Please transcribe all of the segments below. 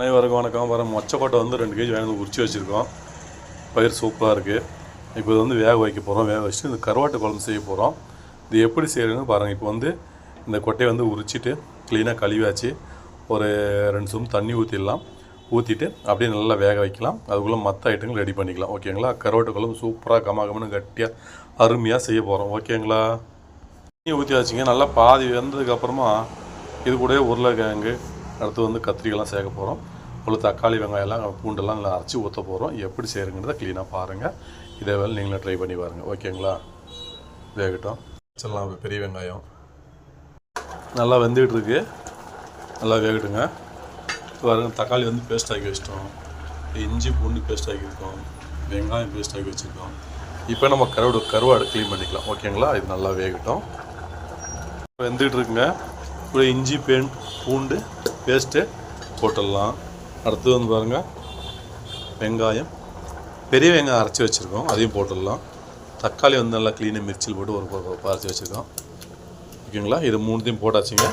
அனைவருக்கும் வணக்கம் வர மொச்சக்கொட்டை வந்து ரெண்டு கேஜி வாங்கி உரிச்சு வச்சுருக்கோம். பயிர் சூப்பராக இருக்குது இப்போ இது வந்து வேக வைக்க போகிறோம் வேக வச்சுட்டு இந்த கருவாட்டு குழம்பு செய்ய போகிறோம் இது எப்படி செய்யணும்னு பாருங்கள் இப்போ வந்து இந்த கொட்டையை வந்து உரிச்சிட்டு க்ளீனாக கழுவியாச்சு. ஒரு ரெண்டு சும் தண்ணி ஊற்றிடலாம் ஊற்றிட்டு அப்படியே நல்லா வேக வைக்கலாம். அதுக்குள்ளே மற்ற ஐட்டங்கள் ரெடி பண்ணிக்கலாம். ஓகேங்களா கருவாட்டு குழம்பு சூப்பராக கமகமன்னு கட்டியாக அருமையாக செய்ய போகிறோம் ஓகேங்களா தண்ணி ஊற்றி வச்சுங்க நல்லா பாதி வெந்ததுக்கப்புறமா இது கூட உருளைக்கிழங்கு அடுத்து வந்து கத்திரிக்கெல்லாம் சேர்க்க போகிறோம் உள்ள தக்காளி வெங்காயம்லாம் பூண்டெல்லாம் நல்லா அரைச்சி ஊற்ற போகிறோம் எப்படி செய்கிறங்கிறத க்ளீனாக பாருங்கள் இதே வேலை நீங்களும் ட்ரை பண்ணி பாருங்கள் ஓகேங்களா? வேகட்டும் வச்சிடலாம் பெரிய வெங்காயம். நல்லா வெந்துகிட்ருக்கு நல்லா வேகட்டுங்க. பாருங்கள் தக்காளி வந்து பேஸ்ட் ஆக்கி வச்சிட்டோம். இஞ்சி பூண்டு பேஸ்ட் ஆக்கியிருக்கோம் வெங்காயம் பேஸ்ட் ஆக்கி வச்சுருக்கோம். இப்போ நம்ம கருவாடு கருவாடு க்ளீன் பண்ணிக்கலாம். ஓகேங்களா? இது நல்லா வேகட்டும். வெந்துகிட்ருக்குங்க இப்போ இஞ்சி பேன் பூண்டு பேஸ்ட்டு போட்டுடலாம். அடுத்து வந்து பாருங்கள் வெங்காயம். பெரிய வெங்காயம் அரைச்சி வச்சுருக்கோம். அதையும் போட்டுடலாம். தக்காளி வந்து நல்லா க்ளீனாக மிர்ச்சில் போட்டு ஒரு அரைச்சி வச்சுருக்கோம். ஓகேங்களா? இது மூணுத்தையும் போட்டாச்சுங்க.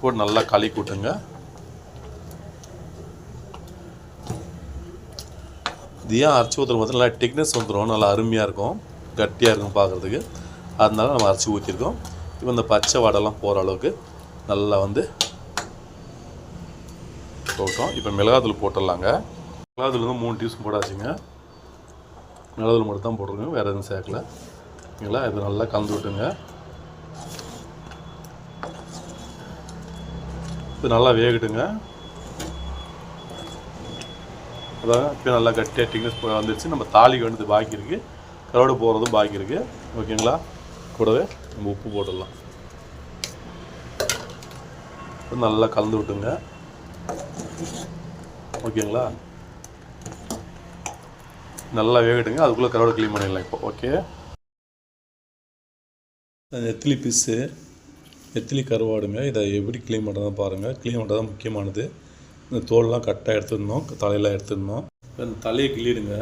போட்டு நல்லா களி கூட்டுங்க. இது ஏன் அரைச்சி ஊற்றுற பார்த்தா நல்லா திக்னஸ் வந்துடும் நல்லா அருமையாக இருக்கும். கட்டியாக இருக்கும் பார்க்குறதுக்கு. அதனால நம்ம அரைச்சி ஊற்றிருக்கோம் இப்போ இந்த பச்சை வடைலாம் போகிற அளவுக்கு நல்லா வந்து போட்டோம் இப்போ மிளகாத்தூள் போட்டுடலாங்க. மிளகாத்தூள் வந்து மூணு டீஸ்பூன் போடாச்சுங்க மிளகாத்தூள் மட்டும் தான் போட்டிருக்கோம் வேறு எதுவும் சேர்க்கல. ஓகேங்களா இது நல்லா கலந்து விட்டுங்க. இது நல்லா வேகட்டுங்க. அதான் இப்போ நல்லா கட்டியாக திக்னஸ் வந்துடுச்சு நம்ம தாலிக்கு வேண்டியது பாக்கி இருக்குது கருவாடு போகிறதும் பாக்கி இருக்குது ஓகேங்களா? கூடவே நம்ம உப்பு போட்டுடலாம். நல்லா கலந்து விட்டுங்க. ஓகேங்களா? நல்லா வேகட்டுங்க அதுக்குள்ளே கருவாடு க்ளீன் பண்ணிடலாம் இப்போ. ஓகே நெத்திலி பீஸு நெத்திலி கருவாடுங்க. இதை எப்படி க்ளீன் பண்ணுறதுன்னு பாருங்கள் க்ளீன் பண்ணுறது தான் முக்கியமானது. இந்த தோல்லாம் கட்டாக எடுத்துடணும். தலையெல்லாம் எடுத்துடணும். இப்போ இந்த தலையை கிள்ளிடுங்க.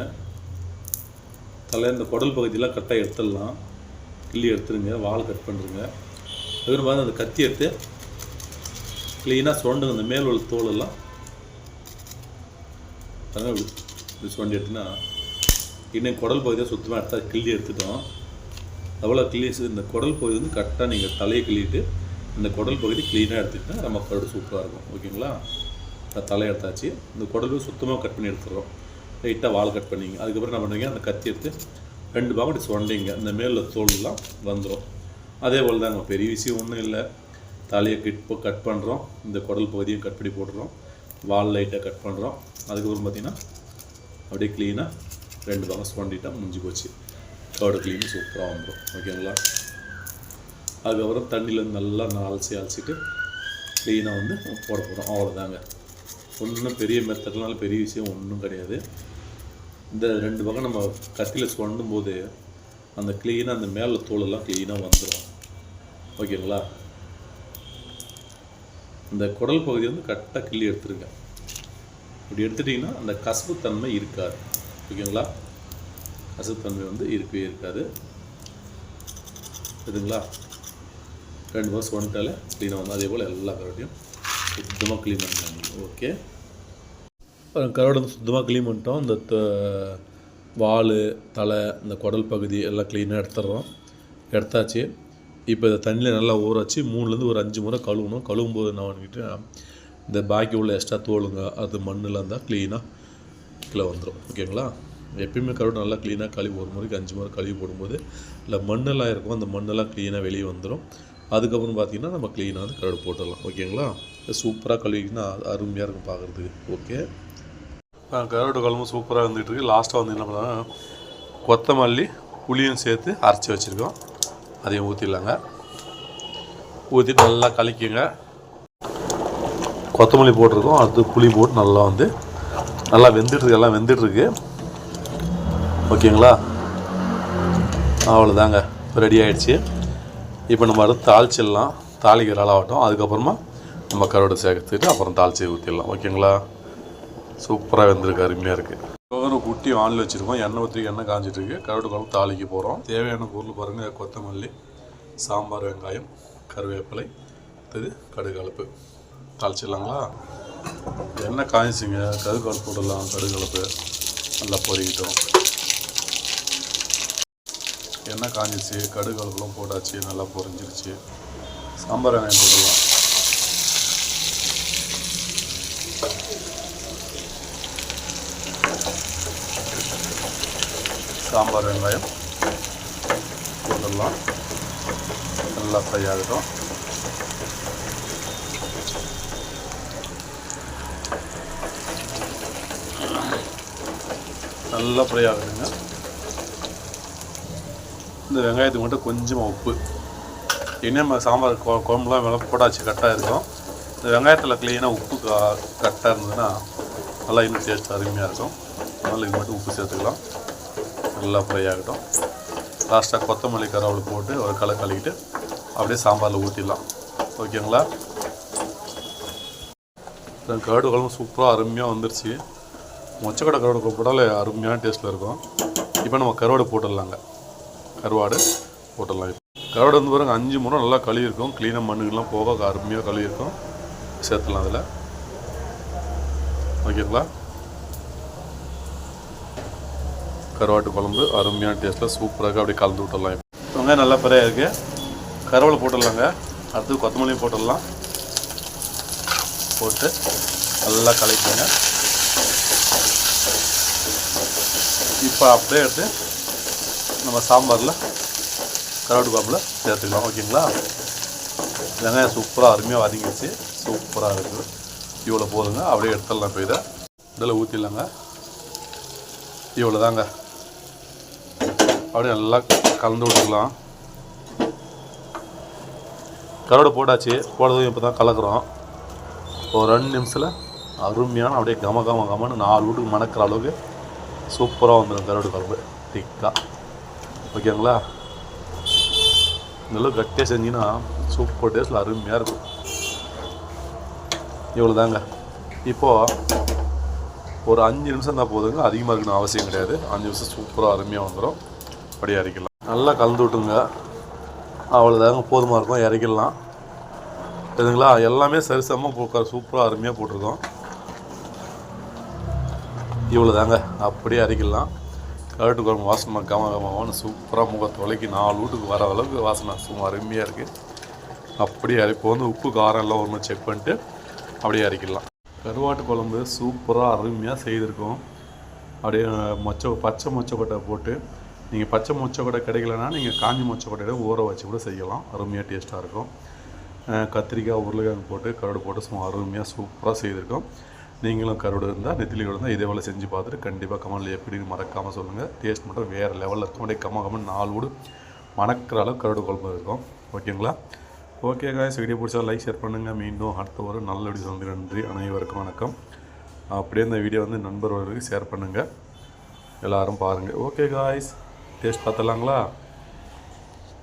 தலை இந்த குடல் பகுதியெல்லாம் கட்டாக எடுத்துடலாம். கிள்ளி எடுத்துருங்க. வால் கட் பண்ணுறங்க அதுக்கப்புறம் பார்த்து அந்த கத்தி எடுத்து க்ளீனாக சுரண்டுங்க. இந்த மேல் உள்ள தோலெல்லாம் அதனால் இப்படி இப்படி எடுத்துன்னா இன்னும் குடல் பகுதியை சுத்தமாக எடுத்தா கிள்ளி எடுத்துட்டோம். அவ்வளோ கிள்ளி இந்த குடல் பகுதி வந்து கரெக்டாக நீங்கள் தலையை கிள்ளிட்டு இந்த குடல் பகுதி க்ளீனாக எடுத்துக்கிட்டால் நம்ம கருடு சூப்பராக இருக்கும். ஓகேங்களா? இந்த தலை எடுத்தாச்சு. இந்த குடல் சுத்தமாக கட் பண்ணி எடுத்துடுறோம். லைட்டாக வால் கட் பண்ணிங்க. அதுக்கப்புறம் என்ன பண்ணுறீங்க அந்த கத்தி எடுத்து ரெண்டு பாகம் அப்படி சொண்டிங்க இந்த மேல தோல்லாம் வந்துடும் அதே போல் தாங்க பெரிய விஷயம் ஒன்றும் இல்லை. தலையை கிட் கட் பண்ணுறோம் இந்த குடல் பகுதியும் கட் பண்ணி போடுறோம் வால் லைட்டை கட் பண்ணுறோம் அதுக்கப்புறம் பார்த்தீங்கன்னா அப்படியே க்ளீனாக ரெண்டு பாகம் சுரண்டிட்டா முடிஞ்சு போச்சு. கர்டு க்ளீன் சூப்பராக வந்துடும் ஓகேங்களா அதுக்கப்புறம் தண்ணியில் நல்லா நான் அலசி அலசிட்டு க்ளீனாக வந்து போட போகிறோம் அவ்வளோதாங்க ஒன்றும் பெரிய மெத்தட்னால பெரிய விஷயம் ஒன்றும் கிடையாது. இந்த ரெண்டு பக்கம் நம்ம கத்தியில் சுண்டும் போது அந்த க்ளீனாக அந்த மேலே தோலெல்லாம் க்ளீனாக வந்துடும் ஓகேங்களா இந்த குடல் பகுதி வந்து கரெக்டாக கிள்ளி எடுத்துருங்க. இப்படி எடுத்துட்டிங்கன்னா அந்த கசப்புத்தன்மை இருக்காது. ஓகேங்களா? கசப்புத்தன்மை வந்து இருக்கவே இருக்காது. இதுங்களா ரெண்டு மாதம் வந்துட்டாலே க்ளீனாக வந்து அதே போல் எல்லா கரோட்டையும் சுத்தமாக க்ளீன் பண்ணிட்டாங்க ஓகே? கருவாடு வந்து சுத்தமாக க்ளீன் பண்ணிட்டோம். இந்த த- வால் தலை இந்த குடல் பகுதி எல்லாம் க்ளீனாக எடுத்துடுறோம். எடுத்தாச்சு. இப்போ இதை தண்ணியில் நல்லா ஊற வச்சு மூணுலேருந்து ஒரு அஞ்சு முறை கழுவணும். கழுவும் போது என்ன பண்ணிக்கிட்டு இந்த பாக்கி உள்ள எக்ஸ்ட்ரா தோலுங்க அது மண்ணெலாம் இருந்தால் க்ளீனாக கீழே வந்துடும் ஓகேங்களா எப்பயுமே கருவாடு நல்லா க்ளீனாக கழுவி ஒரு முறைக்கு அஞ்சு முறை கழுவி போடும்போது இல்லை மண்ணெல்லாம் இருக்கும் அந்த மண்ணெல்லாம் க்ளீனாக வெளியே வந்துடும் அதுக்கப்புறம் பார்த்திங்கன்னா நம்ம க்ளீனாக வந்து கருவாடு போட்டுடலாம். ஓகேங்களா சூப்பராக கழுவிங்கன்னா அருமையாக இருக்கும் பார்க்குறதுக்கு ஓகே கருவாடு குழம்பு சூப்பராக வந்துகிட்டு இருக்கு. லாஸ்ட்டாக வந்து என்ன பண்ணலாம் கொத்தமல்லி புளியும் சேர்த்து அரைச்சி வச்சுருக்கோம். அதையும் ஊற்றிடலாங்க ஊற்றிட்டு நல்லா கலக்கிங்க கொத்தமல்லி போட்டிருக்கோம். அடுத்து புளி போட்டு நல்லா வந்து நல்லா வெந்துட்டுருக்கு எல்லாம் வெந்துட்டுருக்கு. ஓகேங்களா? அவ்வளோதாங்க ரெடி ஆகிடுச்சு இப்போ நம்ம அடுத்து தாளிச்சிடலாம். தாளிக்கிற ஆளாகட்டும் அதுக்கப்புறமா நம்ம கருவாடு சேர்த்துட்டு அப்புறம் தாளிச்சி ஊற்றிடலாம் ஓகேங்களா? சூப்பராக வெந்திருக்கு அருமையாக இருக்குது ஒரு குட்டி ஆனில் வச்சுருக்கோம். எண்ணெய் ஊற்றி எண்ணெய் காஞ்சிட்ருக்கு கருடு குழம்பு தாளிக்கு போகிறோம் தேவையான பொருள் பாருங்கள் கொத்தமல்லி சாம்பார் வெங்காயம் கருவேப்பிலை அடுத்தது கடுகலப்பு தாளிச்சிடலாங்களா? எண்ணெய் காய்ச்சிங்க கருகலப்பு போடலாம். கடுகலப்பு நல்லா பொரிக்கிட்டோம். எண்ணெய் காஞ்சிச்சு. கடுகலப்புலாம் போட்டாச்சு. நல்லா பொறிஞ்சிருச்சு சாம்பார் வெங்காயம் போடலாம். சாம்பார் வெங்காயம். போட்டுடலாம் நல்லா ஃப்ரை ஆகட்டும். நல்லா ஃப்ரை ஆகுதுங்க இந்த வெங்காயத்துக்கு மட்டும் கொஞ்சமாக உப்பு. இன்னும் நம்ம சாம்பார் கொ குழம்புலாம் வெள போட்டாச்சு கரெக்டாக இருக்கும். இந்த வெங்காயத்தில் க்ளீனாக உப்பு கரெக்டாக இருந்ததுன்னா நல்லா இன்னும் டேஸ்ட் அருமையாக இருக்கும். அதனால் இது மட்டும் உப்பு சேர்த்துக்கலாம். நல்லா ஃப்ரை ஆகட்டும். லாஸ்ட்டாக கொத்தமல்லி கருவேப்பிலை போட்டு ஒரு கலை கழுவிட்டு அப்படியே சாம்பாரில் ஊற்றிடலாம் ஓகேங்களா கருடு குழம்பு சூப்பராக அருமையாக வந்துருச்சு. மொச்சக்கடை கருவாடு கூப்பிட்டாலே போட்டாலே அருமையான டேஸ்ட்டில் இருக்கும். இப்போ நம்ம கருவாடு போட்டுடலாங்க. கருவாடு போட்டுடலாம் இப்போ. கருவாடு வந்து பாருங்கள் அஞ்சு முறை நல்லா கழுவி இருக்கும் க்ளீனாக மண்ணுக்கெல்லாம் போக அருமையாக கழுவி இருக்கும் சேர்த்துலாம் அதில் ஓகேங்களா கருவாட்டு குழம்பு அருமையான டேஸ்ட்டில் சூப்பராக அப்படியே கலந்து விட்டுடலாம் வெங்காயம் நல்லா ஃப்ரையாக இருக்குது கருவேப்பிலை போட்டுடலாங்க. அடுத்து கொத்தமல்லியும் போட்டுடலாம். போட்டு நல்லா கலக்கிங்க இப்போ அப்படியே எடுத்து நம்ம சாம்பாரில் கருவாட்டு குழம்புல சேர்த்துக்கலாம். ஓகேங்களா? வெங்காயம் சூப்பராக அருமையாக வதங்கிடுச்சு. சூப்பராக இருக்குது இவ்வளோ போதுங்க. அப்படியே எடுத்துடலாம் இப்போ இதை. இதில் ஊற்றிடலாங்க இவ்வளோ தாங்க அப்படியே நல்லா கலந்து விட்டுக்கலாம். கருவாடு போட்டாச்சு. போடுறதும் இப்போ தான் கலக்குறோம். ஒரு ரெண்டு நிமிஷத்தில் அருமையான அப்படியே கம கம கமன்னு நாலு வீட்டுக்கு மணக்கிற அளவுக்கு சூப்பராக வந்துடும் கருவாடு குழம்பு திக்காக ஓகேங்களா? நல்லா கட்டியாக செஞ்சிங்கன்னா சூப்பர் டேஸ்ட்டில் அருமையாக இருக்கும். இவ்வளோ தாங்க இப்போது ஒரு அஞ்சு நிமிஷம் தான் போதுங்க. அதிகமாக இருக்கணும் அவசியம் கிடையாது. அஞ்சு நிமிஷம் சூப்பராக அருமையாக வந்துடும் அப்படியே இறக்கிடலாம். நல்லா கலந்து விட்டுங்க அவ்வளோதாங்க போதுமாக இருக்கும். இறக்கிடலாம். இதுங்களா எல்லாமே சரிசமமாக போக்க சூப்பராக அருமையாக போட்டிருக்கோம். இவ்வளோ தாங்க அப்படியே இறக்கிடலாம். கருட்டு குழம்பு வாசனை கம கமன்னு சூப்பராக முக தொலைக்கி நாலு வீட்டுக்கு வர அளவுக்கு வாசனை சும்மா அருமையாக இருக்குது அப்படியே இறக்கி வந்து உப்பு காரம் எல்லாம் ஒன்று செக் பண்ணிட்டு அப்படியே இறக்கிடலாம். கருவாட்டு குழம்பு சூப்பராக அருமையாக செய்திருக்கோம். அப்படியே மொச்சை பச்சை மொச்சக்கொட்டை போட்டு நீங்கள் பச்சை மொச்சக்கொட்டை கிடைக்கலனா நீங்கள் காஞ்சி மொச்சக்கொட்டையில ஊற வச்சு கூட செய்யலாம். அருமையாக டேஸ்ட்டாக இருக்கும். கத்திரிக்காய் உருளைக்கிழங்கு போட்டு கருடு போட்டு சும்மா அருமையாக சூப்பராக செய்திருக்கோம். நீங்களும் கருடு இருந்தால் நெத்திலி இருந்தால் இதே வேலை செஞ்சு பார்த்துட்டு கண்டிப்பாக கமலில் எப்படின்னு மறக்காமல் சொல்லுங்கள் டேஸ்ட் மட்டும் வேறு லெவலில் இருக்கும் அப்படியே கம்ம கம்மன் நாலு வீடு மணக்கிற அளவு கருடு குழம்பு இருக்கும். ஓகேங்களா? ஓகே காய்ஸ் வீடியோ பிடிச்சா லைக் ஷேர் பண்ணுங்கள் மீண்டும் அடுத்த ஒரு நல்ல வீடியோ வந்து நன்றி. அனைவருக்கும் வணக்கம். அப்படியே இந்த வீடியோ வந்து நண்பர்களுக்கு ஷேர் பண்ணுங்கள் எல்லோரும் பாருங்கள் ஓகே காய்ஸ் டேஸ்ட் பார்த்துடலாங்களா?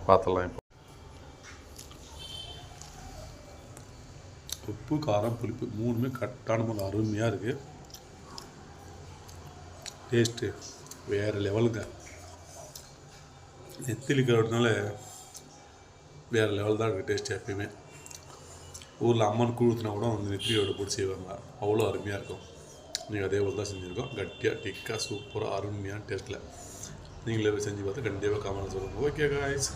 பார்த்துடலாம் இப்போ. உப்பு காரம் புளிப்பு மூணுமே கரெக்டான மாதிரி அருமையாக இருக்குது டேஸ்ட்டு வேறு லெவலுங்க நெத்திலி கருவாடுனால வேறு லெவல் தான் இருக்குது டேஸ்ட் எப்பயுமே. ஊரில் அம்மன் கூழுத்துனா கூட வந்து நெத்திலியோட போட்டு செய்வாங்க. அவ்வளோ அருமையாக இருக்கும். நீங்கள் அதே போல் தான் செஞ்சுருக்கோம். கட்டியாக டிக்காக சூப்பராக அருமையான டேஸ்ட்டில் நீங்களே செஞ்சு பார்த்து கண்டிப்பாக காமெண்ட் சொல்லுங்கள் ஓகே காய்ஸ்